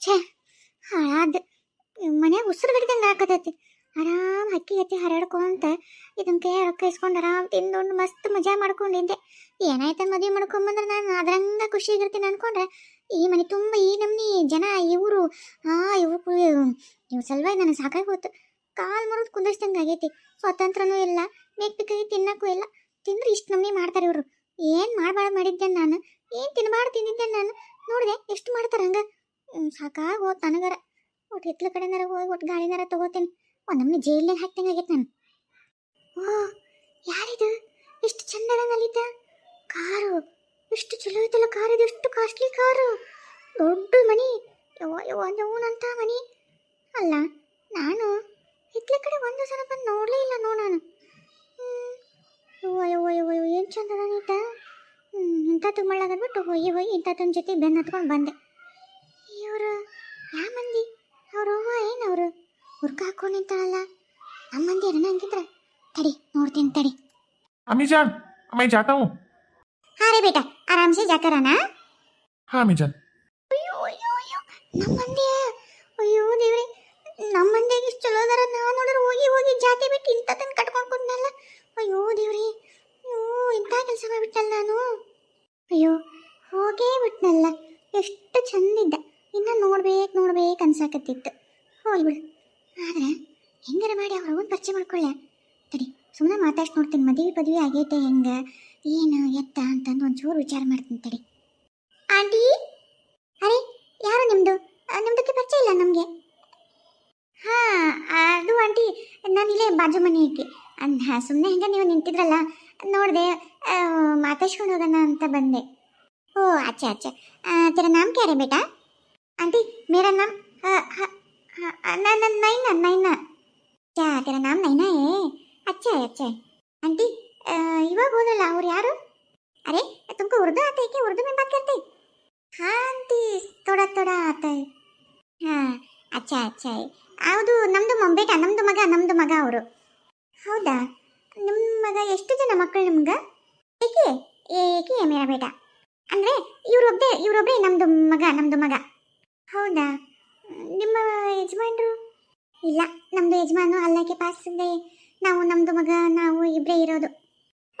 ಛೇ ಹಾಳಾದ ಮನ್ಯಾಗ ಉಸಿರು ಗಡ್ದಂಗೆ ಹಾಕತೈತಿ. ಆರಾಮ್ ಹಕ್ಕಿ ಗತಿ ಹರಡ್ಕೊಂತ ಇದನ್ನ ಕೈ ರೊಕ್ಕ ಇಸ್ಕೊಂಡು ಆರಾಮ್ ತಿಂದೊಂಡು ಮಸ್ತ್ ಮಜಾ ಮಾಡ್ಕೊಂಡಿದ್ದೆ ಏನಾಯ್ತ ಮದುವೆ ಮಾಡ್ಕೊಂಬಂದ್ರೆ ನಾನು ಅದ್ರಂಗ ಖುಷಿಯಾಗಿರ್ತೀನಿ ಅನ್ಕೊಂಡ್ರೆ ಈ ಮನೆ ತುಂಬ ಈ ನಮ್ನಿ ಜನ ಇವರು ಆ ಇವು ಇವ್ ಸಲುವಾಗಿ ನನಗೆ ಸಾಕಾಗೋತು ಕಾಲು ಮುರಿದು ಕುಂದಿಸ್ದಂಗೆ ಆಗೈತಿ. ಸ್ವಾತಂತ್ರ್ಯನೂ ಇಲ್ಲ ಬೇಕ್ ಬೇಕಾಗಿ ತಿನ್ನಕ್ಕೂ ಇಲ್ಲ. ತಿಂದ್ರೆ ಇಷ್ಟು ನಮ್ನಿ ಮಾಡ್ತಾರೆ ಇವರು. ಏನು ಮಾಡಬಾರ್ದು ಮಾಡಿದ್ದೆ ನಾನು? ಏನು ತಿನ್ನಬಾರ್ದು ತಿಂದಿದ್ದೆ ನಾನು? ನೋಡಿದೆ, ಎಷ್ಟು ಮಾಡ್ತಾರೆ ಹಂಗೆ? ಸಾಕಾಗಿ ಹೋತ್ ನನಗರ ಒಟ್ಟು ಹಿತ್ಲ ಕಡೆನಾರ ಹೋಗಿ ಒಟ್ಟು ಗಾಳಿನಾರ ತಗೋತೀನಿ. ಒಂದು ನಮ್ನಿ ಜೈಲ್ನಾಗ ಹಾಕ್ದಂಗೆ ಆಗೈತೆ ನಾನು. ಓ, ಯಾರಿದು? ಎಷ್ಟು ಚಂದ ನಲಿತ ಕಾರು. ಎಷ್ಟು ಚಲೋ ಐತಲ್ಲ ಕಾರ್ ಇದು ಎಷ್ಟು ಕಾಸ್ಟ್ಲಿ ಕಾರು. ದೊಡ್ಡ ಮನಿ. ಯವ್ವ ಯವ್ವ ಅಂತ ಮನಿ. ಅಲ್ಲ, ನಾನು ಹಿತ್ಲ ಕಡೆ ಒಂದು ಸಲ ಬಂದು ನೋಡಲೇ ಇಲ್ಲ ನೋ ನಾನು. ಯವ್ವ ಯವ್ವ ಯವ್ವ ಯವ್ವ, ಏನು ಚಂದ ನಲಿತ ಹ್ಞೂ ಇಂಥ ತುಂಬಳ್ಳಾಗದ್ಬಿಟ್ಟು ಹೋಗಿ ಹೋಗಿ ಇಂಥ ಜೊತೆ ಬೆನ್ನು ಹತ್ಕೊಂಡು ಬಂದೆ. ಇವರು ಯಾವ ಮಂದಿ ಅವ್ರ ಅವ್ವ ಏನು ಅವರು ಹುರ್ಕ ಹಾಕೊಂಡು ನಿಂತಾಳಲ್ಲ ನಮ್ಮ ಮಂದಿ ಏನೋ ಹಂಗಿದ್ರೆ ತಡಿ ನೋಡ್ತೀನಿ ತಡಿ अम्मी जान मैं जाता हूँ ಹಾಂ ರೀ ಬೇಟ ಆರಾಮ್ ಸೆ ಜಾಕರನಾ हाँ अम्मी जान ಅಯ್ಯೋ ಅಯ್ಯೋ ಅಯ್ಯೋ ನಮ್ಮ ಮಂದಿ ಅಯ್ಯೋ ದೇವ್ರಿ ನಮ್ಮ ಮಂದಿಯಾಗ ಇಷ್ಟು ಚಲೋ ಅದಾರ ನಾ ನೋಡಿದ್ರೆ ಹೋಗಿ ಹೋಗಿ ಜಾತಿ ಬಿಟ್ಟು ಇಂಥ ತನಕ ಕಟ್ಕೊಂಡು ಕುಂದಲ್ಲ ಅಯ್ಯೋ ದೇವ್ರಿ ಅಯ್ಯೋ ಇಂಥ ಕೆಲಸ ಮಾಡಿಬಿಟ್ಟಲ್ಲ ನಾನು ಅಯ್ಯೋ ಹೋಗೇ ಬಿಟ್ನಲ್ಲ ಎಷ್ಟು ಚಂದಿದ್ದ ಇನ್ನ ನೋಡ್ಬೇಕು ಅನ್ನಕತ್ತಿತ್ತು ಹೋಲ್ ಬಿಡು ಆದ್ರೆ ಹೆಂಗಾರ ಮಾಡಿ ಅವ್ರ ಒಂದು ಪರಿಚಯ ಮಾಡ್ಕೊಳ್ಳೆ? ತಡಿ ಸುಮ್ಮನೆ ಮಾತಾಡ್ಸಿ ನೋಡ್ತೀನಿ. ಮದುವೆ ಪದವಿ ಆಗೈತೆ ಹೆಂಗೆ? ಏನು ಎತ್ತ ಅಂತಂದು ಒಂಚೂರು ವಿಚಾರ ಮಾಡ್ತೀನಿ ತಡಿ. ಆಂಟಿ? ಅರೆ, ಯಾರು ನಿಮ್ಮದು ನಿಮ್ದಕ್ಕೆ ಪರಿಚಯ ಇಲ್ಲ ನಮಗೆ? ಹಾಂ, ಅದು ಆಂಟಿ, ನಾನು ಇಲ್ಲೇ ಬಾಜು ಮನೆ ಐತಿ. ಸುಮ್ಮನೆ ಹೆಂಗೆ ನೀವು ನಿಂತಿದ್ರಲ್ಲ? ನೋಡಿದೆ ಮಾತಾಡ್ಸ್ಕೊಂಡು ಹೋಗೋಣ ಅಂತ ಬಂದೆ. ಓ ಆಚೆ ಆಚೆ ತೆರ ನಾಮ್ ಕ್ಯಾರೆ ಬೇಟಾ? ಆಂಟಿ, ಮೇರಾ ನಾಮ್? मेरा नाम अ, ह, ह, न, न, नैना नैना क्या तेरा नाम नैना है अच्छा है अच्छा है आंटी अ, ಇವಾಗ ಹೋದಲ್ಲ ಅವ್ರು ಯಾರು अरे तुमको उर्दू आता है क्या उर्दू में बात करते हैं हाँ आंटी थोड़ा थोड़ा आता है ಹಾಂ ಅಚ್ಚಾ ಅಚ್ಚಾ ಹೌದು ನಮ್ಮದು ಬೇಟ ನಮ್ಮದು ಮಗ ನಮ್ಮದು ಮಗ ಅವರು ಹೌದಾ ನಿಮ್ಮ ಮಗ ಎಷ್ಟು ಜನ ಮಕ್ಕಳು ನಿಮ್ಗೆ ಏಕೆ ಏಕೆ ಮೇರಾ ಬೇಟ ಅಂದರೆ ಇವ್ರೊಬ್ಬೇ ಇವ್ರೊಬ್ಬರೇ ನಮ್ಮದು ಮಗ ನಮ್ಮದು ಮಗ ಹೌದಾ ನಿಮ್ಮ ಯಜಮಾನ್ರು? ಇಲ್ಲ ನಮ್ಮದು ಯಜಮಾನು ಅಲ್ಲಕ್ಕೆ ಪಾಸ್ ಇದೆ ನಾವು ನಮ್ಮದು ಮಗ, ನಾವು ಇಬ್ಬರೇ ಇರೋದು.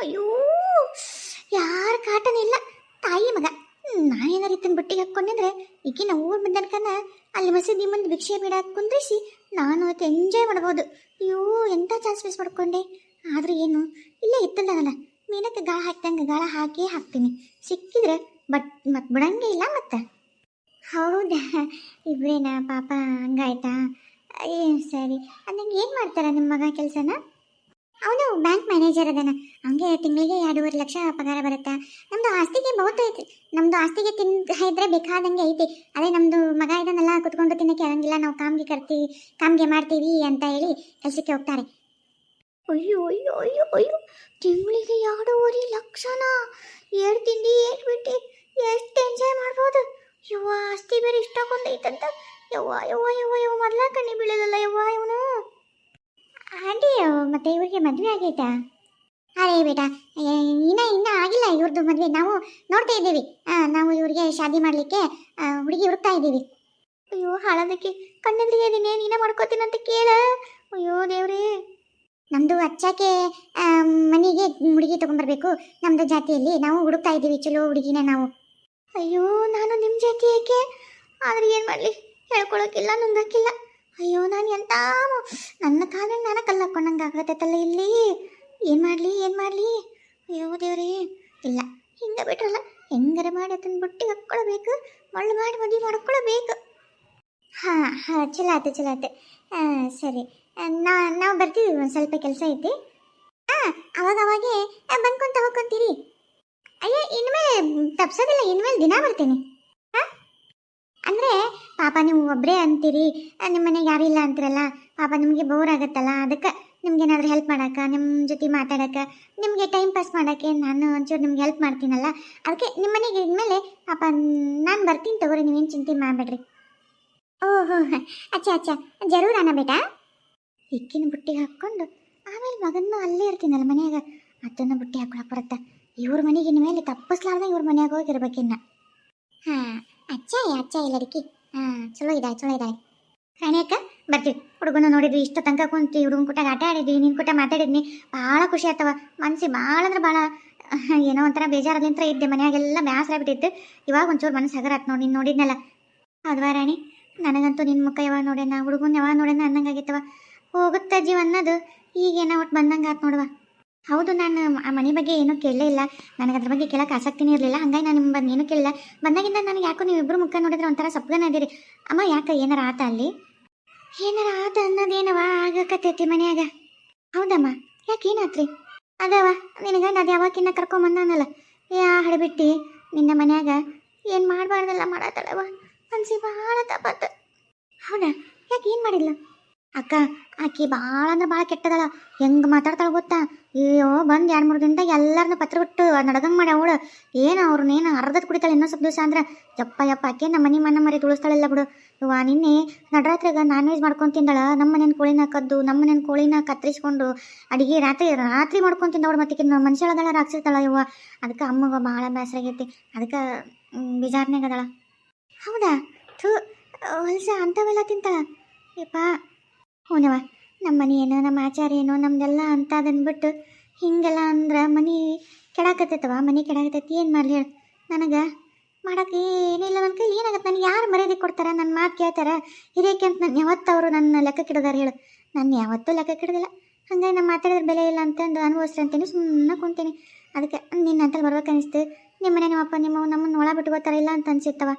ಅಯ್ಯೋ, ಯಾರ ಕಾಟನ ಇಲ್ಲ. ತಾಯಿ ಮಗ. ನಾನೇನಾರು ಇತ್ತನ ಬುಟ್ಟಿಗೆ ಹಾಕ್ಕೊಂಡಿದ್ರೆ, ಈಗಿನ ಊರು ಬಂದನ್ಕನ ಅಲ್ಲಿ ಮಸೀದಿ ಮುಂದೆ ಭಿಕ್ಷೆ ಬಿಡಕ್ಕೆ ಕುಂದ್ರಿಸಿ, ನಾನು ಅವತ್ತು ಎಂಜಾಯ್ ಮಾಡ್ಬೋದು. ಅಯ್ಯೋ ಎಂಥ ಚಾನ್ಸ್ ಮಿಸ್ ಮಾಡ್ಕೊಂಡೆ. ಆದ್ರೆ ಏನು, ಇಲ್ಲೇ ಇತ್ತಲ್ಲ ಮೀನಕ್ಕೆ ಗಾಳ ಹಾಕ್ದಂಗೆ ಗಾಳ ಹಾಕಿ ಹಾಕ್ತೀನಿ. ಸಿಕ್ಕಿದ್ರೆ, ಬಟ್ ಮತ್ತೆ ಬಿಡಂಗೆ ಇಲ್ಲ ಮತ್ತೆ. ಹೌದಾ? ಇಬ್ರೇನಾ? ಪಾಪ, ಹಂಗಾಯ್ತಾ? ಏನು ಸರಿ. ಅದಂಗೆ ಏನು ಮಾಡ್ತಾರ ನಿಮ್ಮ ಮಗ ಕೆಲಸನ? ಅವನು ಬ್ಯಾಂಕ್ ಮ್ಯಾನೇಜರ್ ಅದನ. ಹಂಗೆ ತಿಂಗಳಿಗೆ ಎರಡೂವರೆ ಲಕ್ಷ ಪಗಾರ ಬರುತ್ತಾ? ನಮ್ದು ಆಸ್ತಿಗೆ ಬಹುತ ಐತಿ. ನಮ್ದು ಆಸ್ತಿಗೆ ತಿನ್, ಇದ್ರೆ ಬೇಕಾದಂಗೆ ಐತಿ. ಅದೇ ನಮ್ದು ಮಗ ಇದನ್ನೆಲ್ಲ ಕುತ್ಕೊಂಡು ತಿನ್ನಕ್ಕೆ ಆಗಂಗಿಲ್ಲ ನಾವು ಕಾಮ್ಗೆ ಕರ್ತೀವಿ ಕಾಮ್ಗೆ ಮಾಡ್ತೀವಿ ಅಂತ ಹೇಳಿ ಕೆಲಸಕ್ಕೆ ಹೋಗ್ತಾರೆ. ಅಯ್ಯೋ ಅಯ್ಯೋ ಅಯ್ಯೋ ಅಯ್ಯೋ. ತಿಂಗಳಿಗೆ ಎರಡೂವರೆ ಲಕ್ಷನಾ? ಎರಡು ತಿಂಡಿ ಏಳು ಬಿಟ್ಟು. ಎಷ್ಟು ಎಂಜಾಯ್ ಮಾಡ್ಬೋದು? ಯವ್ವ ಆಸ್ತಿ ಬೇರೆ ಇಷ್ಟಕ್ಕೊಂದೈತಂತ ಯವ್ವ ಯವ್ವ ಯವ್ವ ಯವ್ವ ಮೊದಲ ಕಣ್ಣಿ ಬೀಳೋದಲ್ಲ ಯವ್ವ ಇವನು. ಆಂಟಿ ಮತ್ತೆ ಇವ್ರಿಗೆ ಮದುವೆ ಆಗೈತಾ? ಅರೇ ಬೇಟ ಇನ್ನ ಇನ್ನ ಆಗಿಲ್ಲ ಇವ್ರದ್ದು ಮದುವೆ. ನಾವು ನೋಡ್ತಾ ಇದ್ದೀವಿ. ನಾವು ಇವ್ರಿಗೆ ಶಾದಿ ಮಾಡಲಿಕ್ಕೆ ಹುಡುಗಿ ಹುಡುಕ್ತಾ ಇದ್ದೀವಿ. ಅಯ್ಯೋ ಹಾಳದಕ್ಕೆ. ಕಣ್ಣಲ್ಲಿ ಇದೀನಿ ನೀನೇ ಅಂತ ಕೇಳ. ಅಯ್ಯೋ ದೇವ್ರೇ. ನಮ್ಮದು ಅಚ್ಚಾಕೆ ಆ, ಮನೆಗೆ ಹುಡುಗಿ ತಗೊಂಡ್ಬರ್ಬೇಕು. ನಮ್ಮದು ಜಾತಿಯಲ್ಲಿ ನಾವು ಹುಡುಕ್ತಾ ಇದ್ದೀವಿ. ಚಲೋ ಹುಡುಗಿನ ನಾವು. ಅಯ್ಯೋ, ನಾನು ನಿಮ್ಮ ಜೊತೆ ಏಕೆ? ಆದ್ರೆ ಏನು ಮಾಡಲಿ? ಹೇಳ್ಕೊಳಕ್ಕಿಲ್ಲ, ನುಂಗಕ್ಕಿಲ್ಲ. ಅಯ್ಯೋ, ನಾನು ಎಂತ ನನ್ನ ಕಾಲ ನಾನು ಕಲ್ಲು ಹಾಕೊಂಡಂಗೆ ಆಗತ್ತಲ್ಲ ಇಲ್ಲಿ. ಏನು ಮಾಡಲಿ ಏನು ಮಾಡಲಿ? ಅಯ್ಯೋ, ದೇವ್ರೇ. ಇಲ್ಲ, ಹಿಂಗೆ ಬಿಟ್ರಲ್ಲ, ಹೆಂಗಾರ ಮಾಡಿ ಅದನ್ನ ಬುಟ್ಟಿ ಹಾಕ್ಕೊಳ್ಬೇಕು ಮಳ್ಳು ಮಾಡಿ ಮದುವೆ ಮಾಡ್ಕೊಳ್ಬೇಕು. ಹಾಂ ಹಾಂ ಚಲಾತೆ ಚಲಾತೆ ಸರಿ. ನಾ, ನಾವು ಬರ್ತೀವಿ ಒಂದು ಸ್ವಲ್ಪ ಕೆಲಸ ಐತಿ. ಹಾಂ, ಅವಾಗ ಅವಾಗೆ ಬಂದ್ಕೊಂತ ಹೋಗ್ಕೊಂತೀರಿ. ಅಯ್ಯ, ಇನ್ಮೇಲೆ ತಪ್ಸೋದಿಲ್ಲ ಇನ್ಮೇಲೆ ದಿನ ಬರ್ತೀನಿ. ಅಂದರೆ, ಪಾಪ ನೀವು ಒಬ್ಬರೇ ಅಂತೀರಿ ನಿಮ್ಮ ಮನೆಗೆ ಇಲ್ಲ ಅಂತಿರಲ್ಲ, ಪಾಪ ನಿಮಗೆ ಬೋರ್ ಆಗುತ್ತಲ್ಲ, ಅದಕ್ಕೆ ನಿಮ್ಗೆ ಏನಾದರೂ ಹೆಲ್ಪ್ ಮಾಡೋಕೆ ನಿಮ್ಮ ಜೊತೆ ಮಾತಾಡೋಕೆ, ನಿಮಗೆ ಟೈಮ್ ಪಾಸ್ ಮಾಡೋಕ್ಕೆ ನಾನು ಒಂಚೂರು ನಿಮ್ಗೆ ಹೆಲ್ಪ್ ಮಾಡ್ತೀನಲ್ಲ, ಅದಕ್ಕೆ ನಿಮ್ಮ ಮನೆಗೆ ಇದ್ಮೇಲೆ ಪಾಪ ನಾನು ಬರ್ತೀನಿ ತಗೋರಿ, ನೀವೇನು ಚಿಂತೆ ಮಾಡಬೇಡ್ರಿ. ಓಹೋ, ಅಚ್ಚಾ ಅಚ್ಚಾ, ಜರೂರ್ ಅಣ್ಣ ಬೇಟ. ಇಕ್ಕಿನ ಬುಟ್ಟಿಗೆ ಹಾಕ್ಕೊಂಡು, ಆಮೇಲೆ ಮಗನೂ ಅಲ್ಲೇ ಇರ್ತೀನಲ್ಲ ಮನ್ಯಾಗ ಅದನ್ನು ಬುಟ್ಟಿ ಹಾಕೊಳಕ್ ಬರುತ್ತ? ಇವ್ರ ಮನೆಗೆ ಇನ್ಮೇಲೆ ಮೇಲೆ ತಪ್ಪಿಸ್ಲಾರ್ದ ಇವ್ರ ಮನೆಯಾಗ ಹೋಗಿರ್ಬೇಕಿನ್ನ ಹಾ, ಅಚ್ಚ ಅಚ್ಚ ಇಲ್ಲಡಿಕಿ ಹಾ, ಚಲೋ ಇದಾಯ್ ಚಲೋ ರಾಣಿ ಅಕ್ಕ, ಬರ್ತೀವಿ. ಹುಡುಗನ ನೋಡಿದ್ವಿ, ಇಷ್ಟು ತನಕ ಕುಂತಿ ಹುಡುಗನ ಕೂಟ ಆಟ ಆಡಿದ್ವಿ, ನಿನ್ ಕೂಟ ಮಾತಾಡಿದ್ನಿ. ಭಾಳ ಖುಷಿ ಆತವ ಮನ್ಸಿ ಭಾಳ ಅಂದ್ರೆ ಭಾಳ ಏನೋ ಒಂಥರ ಬೇಜಾರದಿಂತ್ರ ಇದ್ದೆ. ಮನೆಯಾಗೆಲ್ಲ ಬೇಸರ ಬಿಟ್ಟಿತ್ತು ಇವಾಗ ಒಂಚೂರು ಮನಸ್ಸು ಹಗರ ಆತ್ ನೋಡಿ, ನೀನು ನೋಡಿದ್ನಲ್ಲ. ಅದ್ವಾ ರಾಣಿ? ನನಗಂತೂ ನಿನ್ನ ಮುಖ ಯಾವಾಗ ನೋಡ್ಯಾನ? ಹುಡುಗನ ಯಾವಾಗ ನೋಡ್ಯಾನ ಅನ್ನಂಗಾಗಿತ್ತವ ಹೋಗುತ್ತ ಜೀವ ಅನ್ನೋದು. ಈಗೇನೋ ಒಟ್ಟು ಬಂದಂಗೆ ಆತ್ ನೋಡುವ. ಹೌದು, ನಾನು ಆ ಮನೆ ಬಗ್ಗೆ ಏನೂ ಕೇಳಲೇ ಇಲ್ಲ. ನನಗೆ ಅದ್ರ ಬಗ್ಗೆ ಕೇಳಕ್ಕೆ ಆಸಕ್ತಿನೇ ಇರಲಿಲ್ಲ. ಹಂಗಾಗಿ ನಾನು ನಿಮ್ಮ ಏನೂ ಕೇಳಿಲ್ಲ ಬಂದಾಗಿಂದ ನನಗೆ ಯಾಕೋ ನೀವು ಇಬ್ಬರು ಮುಖ ನೋಡಿದ್ರೆ ಒಂಥರ ಸಪ್ಪಗನ ಅದೀರಿ ಅಮ್ಮ, ಯಾಕೆ, ಏನಾರ ಆತ ಅಲ್ಲಿ? ಏನಾರ ಆತ ಅನ್ನೋದೇನವ ಆಗಕತ್ತೈತಿ ಮನ್ಯಾಗ. ಹೌದಮ್ಮ, ಯಾಕೆ ಏನಾತ್ರಿ? ಅದವ ನಿನಗ ಅದು ಯಾವಾಗಿನ್ನ ಕರ್ಕೊಂಬಂದಾನಲ್ಲ ಯಾ ಹಡಬಿಟ್ಟಿ, ನಿನ್ನ ಮನ್ಯಾಗ ಏನು ಮಾಡಬಾರ್ದಲ್ಲ ಮಾಡತ್ತಳವ ಮನ್ಸಿ ಭಾಳ ತಪ್ಪತ್ತ ಹೌದಾ? ಯಾಕೆ ಏನು ಮಾಡಿಲ್ಲ ಅಕ್ಕ, ಆಕಿ ಭಾಳ ಅಂದ್ರೆ ಭಾಳ ಕೆಟ್ಟದಳ. ಹೆಂಗೆ ಮಾತಾಡ್ತಾಳ ಗೊತ್ತಾ? ಅಯ್ಯೋ, ಬಂದು ಎರಡು ಮೂರು ದಿನದಾಗ ಎಲ್ಲರನ್ನ ಪತ್ರ ಬಿಟ್ಟು ನಡಗಂಗೆ ಮಾಡ ಅವಳು. ಏನು ಅವ್ರನ್ನೇನು ಅರ್ಧದ ಕುಡಿತಾಳೆ ಇನ್ನೊಂದ್ ಸ್ವಲ್ಪ ದಿವಸ ಅಂದ್ರೆ? ಯಪ್ಪ ಯಪ್ಪ, ಆಕೆ ನಮ್ಮ ಮನೆ ಮನ ಮರಿ ತುಳಿಸ್ತಾಳಿಲ್ಲ ಬಿಡು. ಇವ ನಿನ್ನೆ ನಡರಾತ್ರಿಗ ನಾನ್ ವೆಜ್ ಮಾಡ್ಕೊಂಡು ತಿಂದಳ. ನಮ್ಮ ಮನೇನ ಕೋಳಿನ ಕದ್ದು, ನಮ್ಮ ಮನೇನ ಕೋಳಿನ ಕತ್ತರಿಸ್ಕೊಂಡು ಅಡಿಗೆ ರಾತ್ರಿ ರಾತ್ರಿ ಮಾಡ್ಕೊಂಡು ತಿಂದವಳು ಮತ್ತೆ ಮನುಷ್ಯಳದಳ ರಾಕ್ಷಿಸ್ತಾಳ ಇವ ಅದಕ್ಕೆ ಅಮ್ಮಗ ಭಾಳ ಬೇಸರ ಆಗೈತಿ ಅದಕ್ಕೆ ಬಿಜಾರ್ನಾಗ ಹೌದಾ? ಥೂ, ಹೊಲ್ಸ ಅಂಥವೆಲ್ಲ ತಿಂತಾಳ. ಯಪ್ಪ ಹ್ಞೂನವ ನಮ್ಮ ಮನೆ ನಮ್ಮ ಆಚಾರ ಏನು ನಮ್ದೆಲ್ಲ ಅಂತ ಅದನ್ಬಿಟ್ಟು ಹಿಂಗೆಲ್ಲ ಅಂದ್ರೆ ಮನೆ ಕೆಡಾಕತ್ತೈತವ ಮನೆ ಕೆಡಾಕತ್ತೈತಿ ಏನು ಮಾಡಲಿ ಹೇಳಿ. ನನಗೆ ಮಾಡೋಕೆ ಏನಿಲ್ಲ ನನ್ನ ಕೈಲಿ ಏನಾಗತ್ತೆ ನನಗೆ ಯಾರು ಮರ್ಯಾದೆ ಕೊಡ್ತಾರೆ? ನನ್ನ ಮಾತು ಕೇಳ್ತಾರೆ? ಹಿರಿಯಕ್ಕೆ ಅಂತ ನಾನು ಯಾವತ್ತು ಅವರು ನನ್ನ ಲೆಕ್ಕ ಕಿಡೋದಾರೆ ಹೇಳು. ನಾನು ಯಾವತ್ತೂ ಲೆಕ್ಕ ಕಿಡೋದಿಲ್ಲ ಹಂಗಾಗಿ ನಾನು ಮಾತಾಡಿದ್ರೆ ಬೆಲೆ ಇಲ್ಲ ಅಂತಂದು ಅನುಭವಿಸ್ರಿ ಅಂತೀನಿ ಸುಮ್ಮನೆ ಕುಂತೀನಿ. ಅದಕ್ಕೆ ನಿನ್ನ ಅಂತ ಬರ್ಬೇಕು ಅನಿಸ್ತು ನಿಮ್ಮ ಮನೆ ನಿಮ್ಮಪ್ಪ ನಿಮ್ಮ ನಮ್ಮನ್ನು ಒಳ ಬಿಟ್ಟು ಬರ್ತಾರ ಇಲ್ಲ ಅಂತ ಅನ್ಸಿತ್ತವ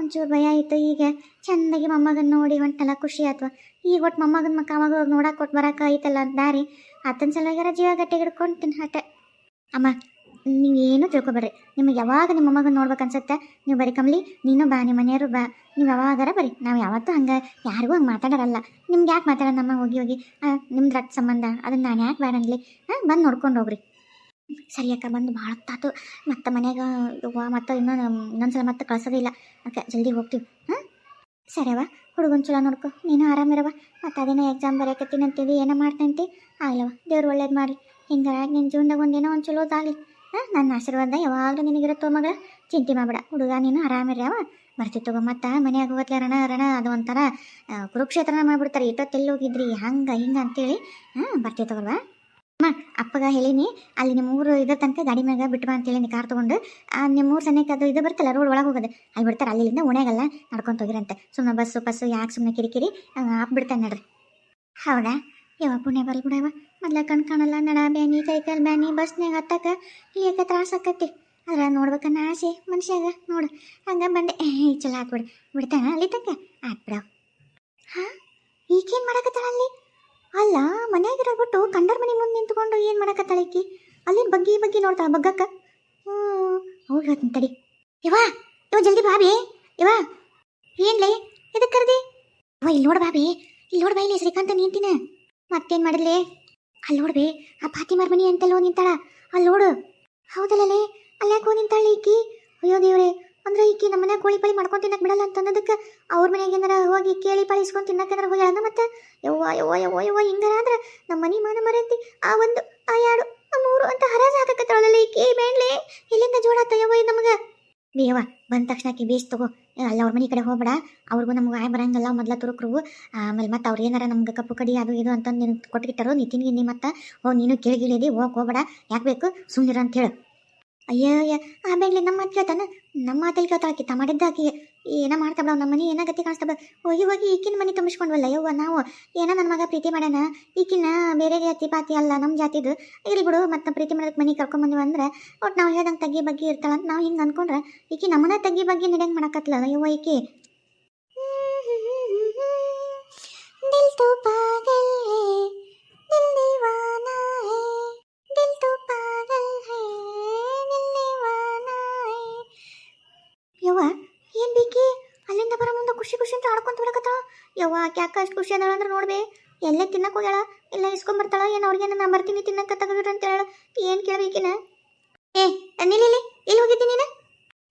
ಒಂಚೂರು ಭಯ ಆಯಿತು ಈಗ ಚೆಂದಾಗಿ ಮೊಮ್ಮಗನ ನೋಡಿ ಹೊಂಟಲ್ಲ, ಖುಷಿ ಆಯ್ತು ಈಗ ಒಟ್ಟು ಮೊಮ್ಮಗನ ಮಕ್ಕ ಅವಾಗ ಹೋಗಿ ನೋಡಕ್ಕೆ ಕೊಟ್ಟು ಬರೋಕೆ ಐತಲ್ಲ ಅಂತ ದಾರಿ. ಅದನ್ನ ಸಲುವಾಗ್ಯಾರ ಜೀವ ಗಟ್ಟಿ ಹಿಡ್ಕೊಂತೀನಿ ಹಟೆ ಅಮ್ಮ ನೀವೇನು ತಿಳ್ಕೊಬೇಡ್ರಿ. ನಿಮಗೆ ಯಾವಾಗ ನಿಮ್ಮ ಮೊಮ್ಮಗನ ನೋಡ್ಬೇಕು ಅನ್ಸುತ್ತೆ? ನೀವು ಬರೀ ಕಮ್ಲಿ, ನೀನು ಬಾ ನಿಮ್ಮ ಮನೆಯವರು ಬಾ. ನೀವು ಯಾವಾಗಾರ ಬರ್ರಿ ನಾವು ಯಾವತ್ತೂ ಹಂಗೆ, ಯಾರಿಗೂ ಹಂಗೆ ಮಾತಾಡೋರಲ್ಲ. ನಿಮ್ಗೆ ಯಾಕೆ ಮಾತಾಡೋಣಮ್ಮ ಹೋಗಿ ಹೋಗಿ? ನಿಮ್ದು ರಕ್ತ ಸಂಬಂಧ, ಅದನ್ನು ನಾನು ಯಾಕೆ ಬೇಡ ಹಾಂ ಬಂದು ನೋಡ್ಕೊಂಡು ಹೋಗ್ರಿ. ಸರಿ ಅಕ್ಕ, ಬಂದು ಭಾಳ ಹೊತ್ತಾತು. ಮತ್ತೆ ಮನ್ಯಾಗ ಯವ್ವ ಮತ್ತೆ ಇನ್ನೊಂದು ಇನ್ನೊಂದ್ಸಲ ಮತ್ತೆ ಕಳ್ಸೋದಿಲ್ಲ ಅಕ್ಕ, ಜಲ್ದಿ ಹೋಗ್ತೀವಿ. ಹಾಂ? ಸರಿಯವ ಹುಡುಗನ ಚಲೋ ನೋಡ್ಕೊ. ನೀನು ಆರಾಮಿರವ ಮತ್ತು ಅದೇನೋ ಎಕ್ಸಾಮ್ ಬರೆಯಕತ್ತೀನಿ ಅಂತೀವಿ, ಏನೋ ಮಾಡ್ತಂತಿ ಆಗ್ಲವ ದೇವ್ರು ಒಳ್ಳೇದು ಮಾಡಿ ಹಿಂಗಾಗಿ ನಿನ್ನ ಜೀವನದಾಗ ಒಂದೇನೋ ಒಂದು ಚಲೋದಾಗಲಿ ಹಾಂ? ನನ್ನ ಆಶೀರ್ವಾದ ಯಾವಾಗಲೂ ನಿನಗಿರುತ್ತೋ ಮಗಳ? ಚಿಂತೆ ಮಾಡಬೇಡ. ಹುಡುಗ, ನೀನು ಆರಾಮಿರ್ಯಾವ ಬರ್ತಿ ತಗೋ. ಮತ್ತು ಮನ್ಯಾಗ ಹೋಗತ್ಲೆ ರಣ ರಣ ಅದು ಒಂಥರ ಕುರುಕ್ಷೇತ್ರನ ಮಾಡಿಬಿಡ್ತಾರೆ. ಇಟ್ಟೊತ್ತೆಲ್ಲಿ ಹೋಗಿದ್ರಿ? ಹಂಗೆ, ಹಿಂಗೆ ಅಂತೇಳಿ. ಹಾಂ, ಬರ್ತೀವಿ ತಗೋಲ್ವಾ? ಅಮ್ಮ, ಅಪ್ಪಗ ಹೇಳೀನಿ, ಅಲ್ಲಿ ನಿಮ್ಮ ಊರು ಇದ್ರ ತನಕ ಗಾಡಿ ಮ್ಯಾಗ ಬಿಟ್ಟು ಅಂತ ಹೇಳೀನಿ ಕಾರ್ ತಗೊಂಡು. ನಿಮ್ಮ ಊರು ಸನೇಕ ಅದು ಇದು ಬರ್ತಲ್ಲ ರೋಡ್ ಒಳಗೆ ಹೋಗೋದು. ಅಲ್ಲಿ ಬಿಡ್ತಾರೆ ಅಲ್ಲಿಂದ ಉಣ್ಯಾಗಲ್ಲ ನಡ್ಕೊಂಡು ಹೋಗಿರಂತೆ. ಸುಮ್ಮನೆ ಬಸ್ಸು ಬಸ್ಸು ಯಾಕೆ ಸುಮ್ಮನೆ ಕಿರಿಕಿರಿ ಆಪ್ ಬಿಡ್ತಾನೆ ನಡ್ರಿ. ಹೌದಾ? ಯಾವ ಪುಣ್ಯ ಬಿಡವ ಮೊದ್ಲ ಕಣ್ ಕಾಣಲ್ಲ, ನಡ ಬ್ಯಾನಿ, ಕೈ ಕಾಲು ಬ್ಯಾನಿ ಬಸ್ನಾಗ ಹತ್ತಕ ಇಲ್ಲಿಯಕ್ಕೆ ತ್ರಾಸ ಆಕತಿ ಅದ್ರ ನೋಡ್ಬೇಕನ್ನ ಆಸೆ ಮನುಷ್ಯಾಗ, ನೋಡು. ಹಂಗ ಬಂದೆ. ಚಲೋ ಆತ್ ಬಿಡು. ಬಿಡ್ತಾನ ಅಲ್ಲಿ ತಕ್ಕ ಆತ್ ಬಿಡ. ಹಾ? ಈಗೇನ್ ಮಾಡಕತ್ತಾಳ ಅಲ್ಲಿ? ಅಲ್ಲ, ಮನ್ಯಾಗ ಬಿಟ್ಟು ಕಂಡರ್ ಮನೆ ಮುಂದೆ ನಿಂತ್ಕೊಂಡು ಏನು ಮಾಡಕ್ಕ ಈಕಿ? ಅಲ್ಲಿನ ಬಗ್ಗಿ ಬಗ್ಗಿ ನೋಡ್ತಾಳ ಬಗ್ಗಕ್ಕ? ಹ್ಞೂ ಹೋಗಿ ತಡಿ. ಇವಾ ಇವ ಜಲ್ದಿ ಬಾಬಿ ಇವಾ ಏನ್ಲೇ ಎದಕ್ಕೆ ಕರ್ದಿ? ಅವ ಇಲ್ಲಿ ನೋಡ ಬಾಬಿ ಇಲ್ಲಿ ನೋಡ ಇಲ್ಲಿ ಶ್ರೀಕಾಂತ ನಿಂತಿನ. ಮತ್ತೇನು ಮಾಡಿದ್ಲೆ? ಅಲ್ಲಿ ನೋಡ್ಬಿ ಆ ಫಾತಿಮಾರ್ ಮನಿ ಅಂತಲ್ಲೋ ನಿಂತಾಳ. ಅಲ್ಲಿ ನೋಡು. ಹೌದಲ್ಲೇ ಅಲ್ಲಿ ಯಾಕೋ ನಿಂತಾಳ ಈಕಿ? ಅಯ್ಯೋ ದೇವ್ರೆ ಅಂದ್ರೆ ಈಕಿ ನಮ್ಮ ಮನ್ಯಾಗ ಕೋಳಿ ಪಳಿ ಮಾಡ್ಕೊಂಡು ತಿನ್ನಕ್ ಬಿಡಲ್ಲ ಅಂತ ಅನ್ನೋದಕ್ಕೆ ಅವ್ರ ಮನೆಗೆ ಏನಾರ ಹೋಗಿ ಕೇಳಿ ಪಾಳಿ ಇಸ್ಕೊಂಡು ತಿನ್ನಕ್ಕೆ ಏನಾರ ಹೋಗ್ಯಾಳ ಮತ್ತೆ? ಯವ್ವ ಯವ್ವ ಯವ್ವ ಯವ್ವ, ಹಿಂಗಾರ ಅಂದ್ರೆ ನಮ್ಮ ಮನೆ ಮಾನ ಮರೈತಿ ಆ ಒಂದು, ಆ ಎರಡು ಆ ಮೂರು ಅಂತ ಹರಾಜ್ ಹಾಕಕತ್ತಾಳಲ್ಲ ಈಕಿ ಬೇಡ್ಲೆ ಎಲ್ಲಿಂದ ಜೋಡಾತ ಯವ್ವ ನಮ್ಗೆ? ಬೇವ ಬಂದ ತಕ್ಷಣ ಕಿ ಬೇಸ್ ತಗೋ. ಅಲ್ಲ ಅವ್ರ ಮನೆ ಕಡೆ ಹೋಗ್ಬೇಡ. ಅವ್ರಿಗೂ ನಮ್ಗೆ ಆಯ್ ಬರಂಗಿಲ್ಲ ಮೊದ್ಲ ತುರುಕ್ರು ಆಮೇಲೆ ಮತ್ತೆ ಅವ್ರು ಏನಾರ ನಮ್ಗೆ ಕಪ್ಪು ಕಡಿ ಅದು ಇದು ಅಂತಂದು ನೀನು ಕೊಟ್ಟುಗಿಟ್ಟರು ನೀ ನೀ ಮತ್ತೆ. ಹೋಗಿ ನೀನು ಕೇಳಿಗಿಳಿದಿ ಹೋಗಿ, ಹೋಗ್ಬೇಡ. ಯಾಕೆ ಬೇಕು? ಸುಮ್ಮನಿರ ಅಂತ ಹೇಳು. ಅಯ್ಯೋ, ಅಯ್ಯ. ಆ ಬೆಂಗ್ಲಿ ನಮ್ಮ ಕೇಳ್ತಾನ ನಮ್ಮ ಮಾತಲ್ಲಿ ಕೇಳ್ತಾಳ ಆಕಿ ಮಾಡಿದ್ದ ಆಕಿ ಏನ ಮಾಡ್ತಾ ಬಿಡವ್ ನಮ್ಮ ಮನೆ ಏನ ಗತಿ ಕಾಣಿಸ್ತಾ ಇವಾಗ ಹೋಗಿ ಈಕಿನ ಮನೆ ತುಂಬಿಸ್ಕೊಂಡ್ವಲ್ಲ, ಯವ್ವ, ನಾವು. ಏನ ನನ್ನ ಮಗ ಪ್ರೀತಿ ಮಾಡ್ಯಾನ ಈಕಿನ ಬೇರೆ ಜಾತಿ ಪಾತಿ ಅಲ್ಲ, ನಮ್ಮ ಜಾತಿದು. ಇಲ್ಲಿ ಬಿಡು ಮತ್ತೆ ಪ್ರೀತಿ ಮಾಡೋದಕ್ಕೆ ಮನೆ ಕರ್ಕೊಂಬಂದ್ವಿ ಅಂದ್ರೆ ಒಟ್ಟು ನಾವು ಹೇಳ್ದಂಗೆ ತಗ್ಗಿ ಬಗ್ಗೆ ಇರ್ತಾಳ ಅಂತ ನಾವು ಹಿಂಗೆ ಅನ್ಕೊಂಡ್ರೆ, ಈಕಿ ನಮ್ಮನ್ನ ತಗ್ಗಿ ಬಗ್ಗೆ ನಡೆಯಂಗೆ ಮಾಡಕತ್ಲ, ಯವ್ವ ಈಕಿ? ದಿಲ್ ತು ಪಾಗಲ್ ಹೇ ದಿಲ್ ದೀವಾನಾ ಹೇ ದಿಲ್ ತು ಪಾಗಲ್ ಹೇ ದಿಲ್ ದೀವಾನಾ ಹೇ ಯವ್ವ ಏನ್ ಬೇಕಿ ಅಲ್ಲಿಂದ ಬರೋ ಮುಂದೆ ಖುಷಿ ಖುಷಿ ಅಂತ ಆಡ್ಕೊಂತ ಬರಕತ್ತ ಯವ್ವ ಯಾಕೆ ಅಷ್ಟು ಖುಷಿ ಅದಾಳ ಅಂದ್ರೆ ನೋಡ್ಬೇ, ಎಲ್ಲೇ ತಿನ್ನಕ್ ಹೋಗ್ಯಾಳ, ಇಲ್ಲ ಇಸ್ಕೊಂಬರ್ತಾಳ ಏನು ಅವ್ರಿಗೆ ನಾನು ಬರ್ತೀನಿ ತಿನ್ನಕ್ಕ ತಗೋಬಿಡ್ರಿ ಅಂತ ಹೇಳ ಏನು ಕೇಳಬೇಕಿನ? ಏ ನಿಲ್ಲಿ ಎಲ್ಲಿ ಹೋಗಿದ್ದೆ ನೀನು?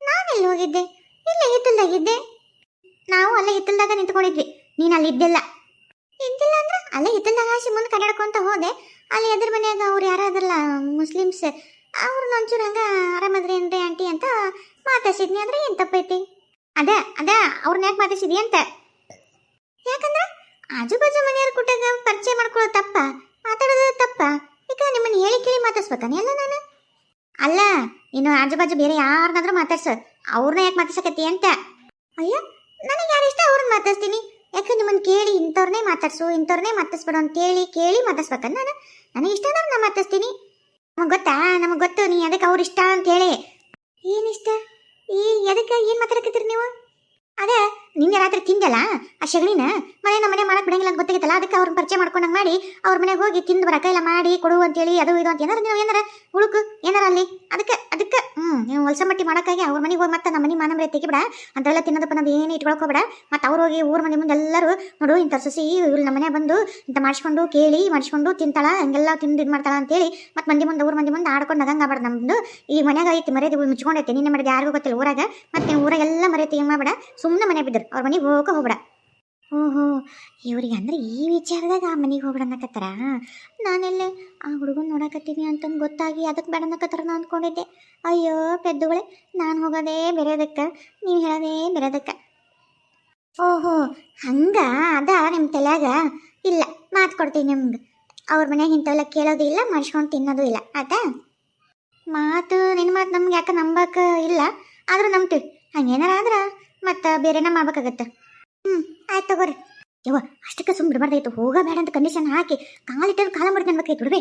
ನಾನು ಎಲ್ಲಿ ಹೋಗಿದ್ದೆ? ಇಲ್ಲ ಹಿತ್ತಲ್ದಾಗಿದ್ದೆ. ನಾವು ಅಲ್ಲೇ ಹಿತ್ತಲ್ದಾಗ ನಿಂತ್ಕೊಂಡಿದ್ವಿ, ನೀನು ಅಲ್ಲಿ ಇದ್ದಿಲ್ಲ. ಇದ್ದಿಲ್ಲ ಅಂದ್ರೆ ಅಲ್ಲೇ ಹಿತ್ತಲ್ದಾಗ ಹಾಸಿ ಮುಂದೆ ಕಡ್ಯಾಡ್ಕೊಂತ ಹೋದೆ, ಅಲ್ಲಿ ಎದುರು ಮನೆಯಾಗ ಅವ್ರು ಯಾರಾದ್ರಲ್ಲ ಮುಸ್ಲಿಮ್ಸ್, ಅವ್ರನ್ನ ಒಂಚೂರು ಹಂಗ ಆರಾಮದ್ರಿ ಏನ್ರಿ ಆಂಟಿ ಅಂತ ಮಾತಾಡ್ಸಿದ್ನಿ, ಅಂದ್ರೆ ಏನು ತಪ್ಪೈತಿ? ಅದ ಅದ ಅವ್ರನ್ನ ಯಾಕೆ ಮಾತಾಡ್ಸಿದಿ ಅಂತ? ಯಾಕಂದ್ರೆ ಆಜು ಬಾಜು ಮನೆಯವ್ರ ಕೂಟಾಗ ಪರಿಚಯ ಮಾಡ್ಕೊಳ್ಳೋ ತಪ್ಪ, ಮಾತಾಡೋದು ತಪ್ಪ. ಈಗ ನಿಮ್ಮನ್ನ ಹೇಳಿ ಕೇಳಿ ಮಾತಾಡ್ಸ್ಬೇಕಾನೆ ಎಲ್ಲ ನಾನು? ಅಲ್ಲ, ಇನ್ನು ಆಜು ಬಾಜು ಬೇರೆ ಯಾರನ್ನಾದ್ರೂ ಮಾತಾಡ್ಸ. ಅವ್ರನ್ನ ಯಾಕೆ ಮಾತಾಡ್ಸಕತ್ತಿ ಅಂತ? ಅಯ್ಯೋ, ನನಗೆ ಯಾರು ಇಷ್ಟ ಅವ್ರನ್ನ ಮಾತಾಡ್ತೀನಿ ಯಾಕೆ ನಿಮ್ಮನ್ನ ಕೇಳಿ ಇಂಥವ್ರನ್ನೇ ಮಾತಾಡ್ಸು ಇಂಥವ್ರನ್ನೇ ಮಾತಾಡ್ಸ್ಬೇಡ ಅಂತ ಹೇಳಿ, ಕೇಳಿ ಮಾತಾಡ್ಸ್ಬೇಕನ್ನ ನಾನು? ನನಗೆ ಇಷ್ಟ ಅಂದ್ರೆ ನಾನು ಮಾತಾಡ್ಸ್ತೀನಿ. ನಮಗೆ ಗೊತ್ತಾ? ನಮಗೆ ಗೊತ್ತು, ನೀ ಅದಕ್ಕೆ ಅವ್ರು ಇಷ್ಟ ಅಂತ ಹೇಳಿ. ಏನಿಷ್ಟ ಈ ಎದಕ್ಕೆ ಏನು ಮಾತಾಡಕತ್ತೀರಿ ನೀವು? ಅದೇ, ನಿನ್ನೆ ರಾತ್ರಿ ತಿಂದಲ್ಲ ಆ ಶಗಣಿನ ಮನೆ ನಮ್ಮ ಮನೆ ಮಾಡಕ್ ಬಿಡಂಗಿಲ್ಲ ಗೊತ್ತಾಗಿತ್ತಲ್ಲ ಅದಕ್ಕೆ ಅವ್ರನ್ನ ಪರಿಚಯ ಮಾಡ್ಕೊಂಡಂಗೆ ಮಾಡಿ ಅವ್ರ ಮನೆಗೆ ಹೋಗಿ ತಿಂದು ಬರಕ ಇಲ್ಲ ಮಾಡಿ ಕೊಡು ಅಂತೇಳಿ ಅದು ಇದು ಅಂತ. ಏನಾರ ನೀವು ಏನಾರ ಹುಡುಕು, ಏನಾರ ಅಲ್ಲಿ? ಅದಕ್ಕೆ ಅದಕ್ಕೆ ಹ್ಞೂ ನೀವು ಹೊಲಸ ಮಟ್ಟಿ ಮಾಡೋಕ್ಕಾಗಿ ಅವ್ರ ಮನೆಗೆ ಹೋಗಿ ಮತ್ತೆ ನಮ್ಮ ಮನೆ ಮಾನಮ್ರೆ ತೆಗಿಬಿಡ. ಅಂತೆಲ್ಲ ತಿನ್ನೋದಪ್ಪ ನಮ್ದು ಏನು ಇಟ್ಕೊಳ್ಕೋಬೇಡ ಮತ್ತೆ ಅವ್ರು ಹೋಗಿ ಊರ ಮನೆ ಮುಂದೆ ಎಲ್ಲರೂ ನೋಡು, ಇಂಥ ಸಸಿ ಇವ್ರು ನಮ್ಮ ಮನೆ ಬಂದು ಇಂಥ ಮಾಡಿಸ್ಕೊಂಡು ಕೇಳಿ, ಮಾಡಿಸ್ಕೊಂಡು ತಿಂತಾಳ, ಹಂಗೆಲ್ಲ ತಿಂದು ಇದು ಮಾಡ್ತಾಳ ಅಂತೇಳಿ ಮತ್ತೆ ಮಂದಿ ಮುಂದೆ, ಊರ ಮಂದಿ ಮುಂದೆ ಆಡ್ಕೊಂಡು ನಗಂಗ ನಮ್ಮದು ಈ ಮನ್ಯಾಗ ಐತಿ ಮರ್ಯಾದೆ ಮುಚ್ಕೊಂಡೈತಿ, ನಿನ್ನೆ ಮಾಡಿದ ಯಾರಿಗೂ ಗೊತ್ತಿಲ್ಲ ಊರಾಗ. ಮತ್ತೆ ಊರಾಗೆಲ್ಲ ಮರ್ಯಾದೆ ಏನು ಮಾಡ್ಬೇಡ. ಸುಮ್ಮನೆ ಮನೆ ಬಿದ್ದರು, ಅವ್ರ ಮನೆಗೆ ಹೋಗಕ್ಕೆ ಹೋಗ್ಬೇಡ. ಓಹೋ ಇವ್ರಿಗೆ ಅಂದ್ರೆ ಈ ವಿಚಾರದಾಗ ಆ ಮನೆಗೆ ಹೋಗ್ಬಿಡನಕತ್ತಾರ? ನಾನೆಲ್ಲೇ ಆ ಹುಡುಗನ ನೋಡಕತ್ತೀನಿ ಅಂತಂದು ಗೊತ್ತಾಗಿ ಅದಕ್ಕೆ ಬೇಡ ಅನ್ನಕತ್ತಾರ ನಾ ಅಂದ್ಕೊಂಡಿದ್ದೆ ಅಯ್ಯೋ, ಪೆದ್ದುಗಳೇ, ನಾನು ಹೋಗೋದೇ ಬೇರೆದಕ್ಕೆ, ನೀವು ಹೇಳೋದೇ ಬೇರೆದಕ್ಕೆ. ಓಹೋ, ಹಂಗ? ಅದ ನಿಮ್ಮ ತಲೆಯಾಗ? ಇಲ್ಲ, ಮಾತು ಕೊಡ್ತೀನಿ ನಿಮ್ಗೆ. ಅವ್ರ ಮನೆಯಾಗ ಇಂಥವೆಲ್ಲ ಕೇಳೋದು ಇಲ್ಲ, ಮಾಡಿಸ್ಕೊಂಡು ತಿನ್ನೋದು ಇಲ್ಲ, ಆಯ್ತಾ? ಮಾತು ನಿನ್ನ ಮಾತು ನಮ್ಗೆ ಯಾಕೆ ನಂಬಕ್ಕೆ ಇಲ್ಲ? ಆದರೂ ನಂಬ್ತೀವಿ. ಹಂಗೇನಾರ ಆದ್ರೆ ಮತ್ತೆ ಬೇರೆನ ಮಾಡ್ಬೇಕಾಗತ್ತೆ. ಹ್ಞೂ ಆಯ್ತು ತಗೋರಿ. ಯವ್ವ, ಅಷ್ಟಕ್ಕೆ ಸುಮ್ಮನೆ ಬಿಡಬಾರ್ದಾಯ್ತು ಹೋಗಬೇಡ ಅಂತ ಕಂಡೀಷನ್ ಹಾಕಿ ಕಾಲಿಟ್ಟರು ಕಾಲ ಮಾಡಿ ಅನ್ಬೇಕಾಯ್ತು ಬಿಡ್ಬೇ